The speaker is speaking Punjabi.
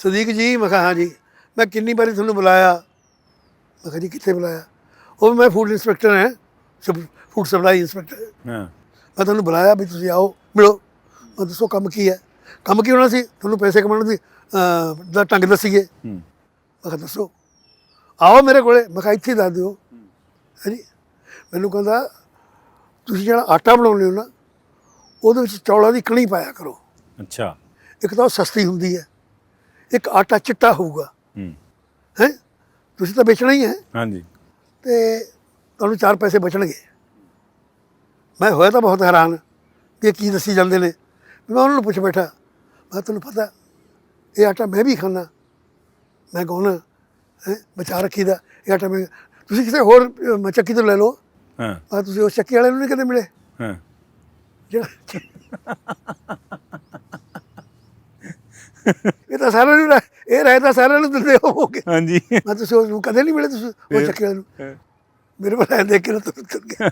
ਸਦੀਕ ਜੀ ਮੈਂ ਕਿਹਾ ਹਾਂ ਜੀ। ਮੈਂ ਕਿੰਨੀ ਵਾਰੀ ਤੁਹਾਨੂੰ ਬੁਲਾਇਆ। ਮੈਂ ਕਿਹਾ ਜੀ ਕਿੱਥੇ ਬੁਲਾਇਆ? ਉਹ ਵੀ ਮੈਂ ਫੂਡ ਇੰਸਪੈਕਟਰ ਹਾਂ ਫੂਡ ਸਪਲਾਈ ਇੰਸਪੈਕਟਰ ਹਾਂ। ਮੈਂ ਤੁਹਾਨੂੰ ਬੁਲਾਇਆ ਵੀ ਤੁਸੀਂ ਆਓ ਮਿਲੋ। ਮੈਂ ਦੱਸੋ ਕੰਮ ਕੀ ਹੈ? ਕੰਮ ਕੀ ਹੋਣਾ ਸੀ? ਤੁਹਾਨੂੰ ਪੈਸੇ ਕਮਾਉਣ ਦੀ ਦਾ ਢੰਗ ਦੱਸੀਏ। ਹੂੰ। ਮੈਂ ਕਿਹਾ ਦੱਸੋ। ਆਓ ਮੇਰੇ ਕੋਲੇ। ਮੈਂ ਕਿਹਾ ਇੱਥੇ ਦੱਸ ਦਿਓ। ਹਾਂਜੀ ਮੈਨੂੰ ਕਹਿੰਦਾ ਤੁਸੀਂ ਜਿਹੜਾ ਆਟਾ ਬਣਾਉਂਦੇ ਹੋ ਨਾ ਉਹਦੇ ਵਿੱਚ ਚੌਲਾਂ ਦੀ ਕਣੀ ਪਾਇਆ ਕਰੋ। ਅੱਛਾ। ਇੱਕ ਤਾਂ ਉਹ ਸਸਤੀ ਹੁੰਦੀ ਹੈ। ਇੱਕ ਆਟਾ ਚਿੱਟਾ ਹੋਊਗਾ। ਹੂੰ। ਹੈ? ਤੁਸੀਂ ਤਾਂ ਵੇਚਣਾ ਹੀ ਹੈ। ਹਾਂਜੀ। ਤੇ ਤੁਹਾਨੂੰ ਚਾਰ ਪੈਸੇ ਬਚਣਗੇ। ਮੈਂ ਹੋਇਆ ਤਾਂ ਬਹੁਤ ਹੈਰਾਨ ਵੀ ਇਹ ਕੀ ਦੱਸੀ ਜਾਂਦੇ ਨੇ। ਮੈਂ ਉਹਨਾਂ ਨੂੰ ਪੁੱਛ ਬੈਠਾ ਮੈਂ ਤੁਹਾਨੂੰ ਪਤਾ ਇਹ ਆਟਾ ਮੈਂ ਵੀ ਖਾਣਾ ਮੈਂ ਕਹਣਾ ਹੈ? ਬਚਾ ਰੱਖੀਦਾ। ਇਹ ਆਟਾ ਮੈਂ ਤੁਸੀਂ ਕਿਸੇ ਹੋਰ ਚੱਕੀ ਤੋਂ ਲੈ ਲਓ। ਹਾਂ। ਤੁਸੀਂ ਉਸ ਚੱਕੀ ਵਾਲੇ ਨੂੰ ਨਹੀਂ ਕਦੇ ਮਿਲੇ? ਹਾਂ। ਜਿਹੜਾ ਇਹ ਤਾਂ ਸਾਰਿਆਂ ਨੂੰ ਇਹ ਰਹਿ ਤਾਂ ਸਾਰਿਆਂ ਨੂੰ ਦਿੰਦੇ ਹੋਵੋਗੇ। ਹਾਂਜੀ। ਮੈਂ ਤੁਸੀਂ ਉਸ ਨੂੰ ਕਦੇ ਨਹੀਂ ਮਿਲੇ ਤੁਸੀਂ ਉਹ ਚੱਕੀ ਨੂੰ। ਮੇਰੇ ਕੋਲ ਐਂ ਦੇਖ ਕੇ ਨਾ ਤੁਰ ਤੁਰ ਗਿਆ